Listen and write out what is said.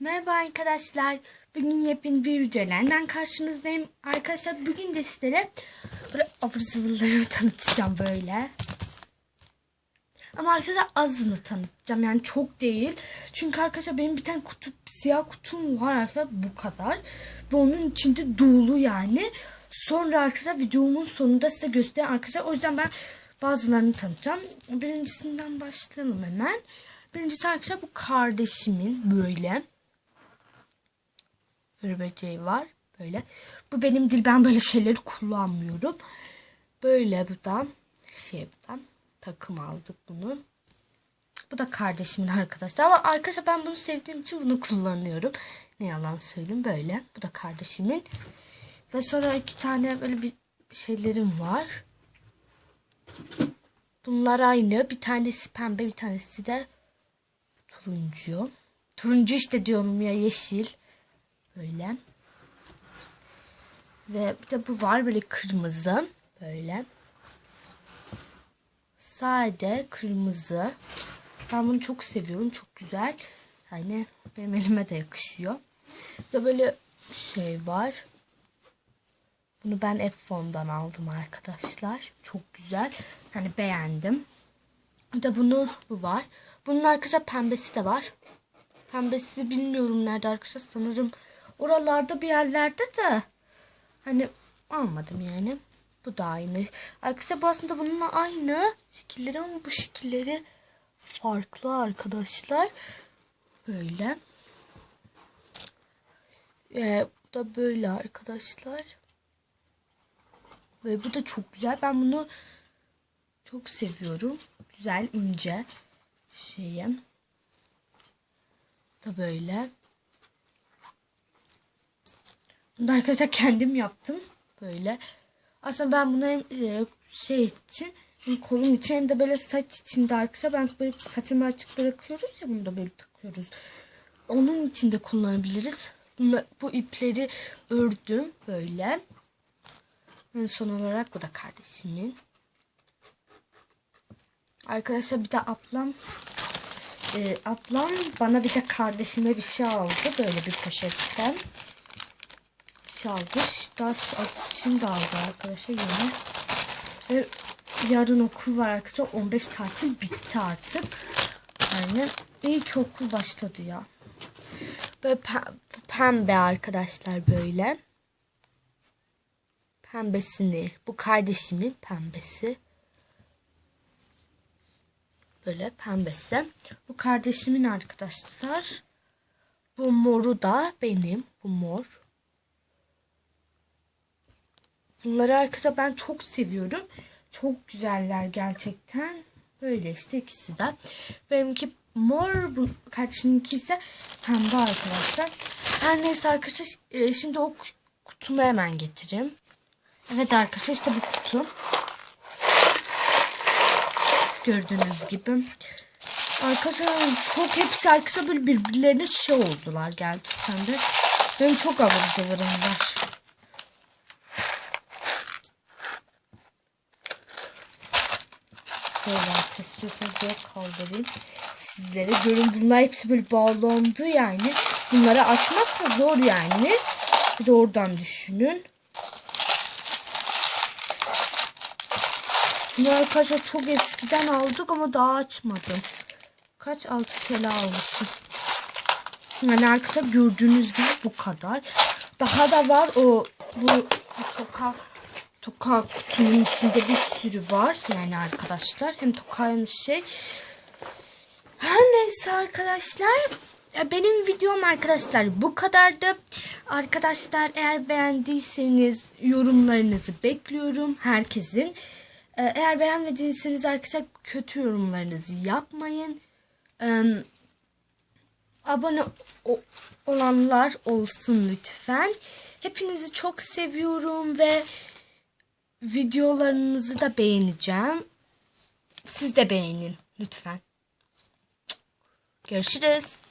Merhaba arkadaşlar. Bugün yepyeni bir videoyla karşınızdayım. Arkadaşlar bugün de sizlere böyle abur zıvırları tanıtacağım böyle. Ama arkadaşlar azını tanıtacağım. Yani çok değil. Çünkü arkadaşlar benim bir tane kutu, siyah kutum var arkadaşlar bu kadar. Ve onun içinde dolu yani. Sonra arkadaşlar videomun sonunda size göstereyim arkadaşlar. O yüzden ben bazılarını tanıtacağım. Birincisinden başlayalım hemen. Birincisi arkadaşlar bu kardeşimin böyle böceği var. Böyle. Bu benim dil. Ben böyle şeyleri kullanmıyorum. Böyle buradan şey buradan takım aldık bunu. Bu da kardeşimin arkadaşlar. Ama arkadaşlar ben bunu sevdiğim için bunu kullanıyorum. Ne yalan söyleyeyim böyle. Bu da kardeşimin. Ve sonra iki tane böyle bir şeylerim var. Bunlar aynı. Bir tanesi pembe bir tanesi de turuncu. Turuncu işte diyorum ya yeşil. Böyle. Ve bir de bu var böyle kırmızı. Böyle. Sade kırmızı. Ben bunu çok seviyorum. Çok güzel. Yani benim elime de yakışıyor. Ve böyle şey var. Bunu ben F-Fon'dan aldım arkadaşlar. Çok güzel. Yani beğendim. Bir de bunu bu var. Bunun arkadaşlar pembesi de var. Pembesi bilmiyorum nerede arkadaşlar. Sanırım oralarda bir yerlerde de hani almadım yani. Bu da aynı. Arkadaşlar bu aslında bununla aynı şekilleri ama bu şekilleri farklı arkadaşlar. Böyle. Ee, bu da böyle arkadaşlar. Ve bu da çok güzel. Ben bunu çok seviyorum. Güzel, ince şeyim. Da böyle. Bunu da arkadaşlar kendim yaptım. Böyle. Aslında ben bunu hem e, şey için hem kolum için hem de böyle saç için de arkadaşlar ben böyle saçımı açık bırakıyoruz ya bunu da böyle takıyoruz. Onun için de kullanabiliriz. Bu ipleri ördüm böyle. En son olarak bu da kardeşimin. Arkadaşlar bir de ablam e, ablam bana bir de kardeşime bir şey aldı. Böyle bir poşetten. Aldı. Daha şimdi aldı arkadaşlar yine. Ve yarın okul var arkadaşlar. 15 tatil bitti artık. Yani iyi ki okul başladı ya. Böyle pembe arkadaşlar böyle. Pembesini. Bu kardeşimin pembesi. Böyle pembesi. Bu kardeşimin arkadaşlar. Bu moru da benim. Bu mor. Bunları arkadaşlar ben çok seviyorum. Çok güzeller gerçekten. Böyle işte ikisi de. Benimki mor. Bu kardeşiminki ise pembe arkadaşlar. Her neyse arkadaşlar. E, şimdi o kutumu hemen getireyim. Evet arkadaşlar işte bu kutu. Gördüğünüz gibi. Arkadaşlar çok hepsi arkadaşlar böyle birbirlerine şey oldular gerçekten de. Benim çok avır zıvırım var. Böyle istiyorsanız böyle kaldırayım. Sizlere görün bunlar hepsi böyle bağlandı yani. Bunları açmak da zor yani. Bir de oradan düşünün. Bunu arkadaşlar çok eskiden aldık ama daha açmadım. Kaç 6 TL almışım. Yani arkadaşlar gördüğünüz gibi bu kadar. Daha da var o bu, bu toka kutunun içinde bir sürü var yani arkadaşlar. Hem toka hem şey. Her neyse arkadaşlar. Benim videom arkadaşlar bu kadardı. Arkadaşlar eğer beğendiyseniz yorumlarınızı bekliyorum. Herkesin. Eğer beğenmediyseniz arkadaşlar kötü yorumlarınızı yapmayın. Ee, abone olanlar olsun lütfen. Hepinizi çok seviyorum ve videolarınızı da beğeneceğim. Siz de beğenin lütfen. Görüşürüz.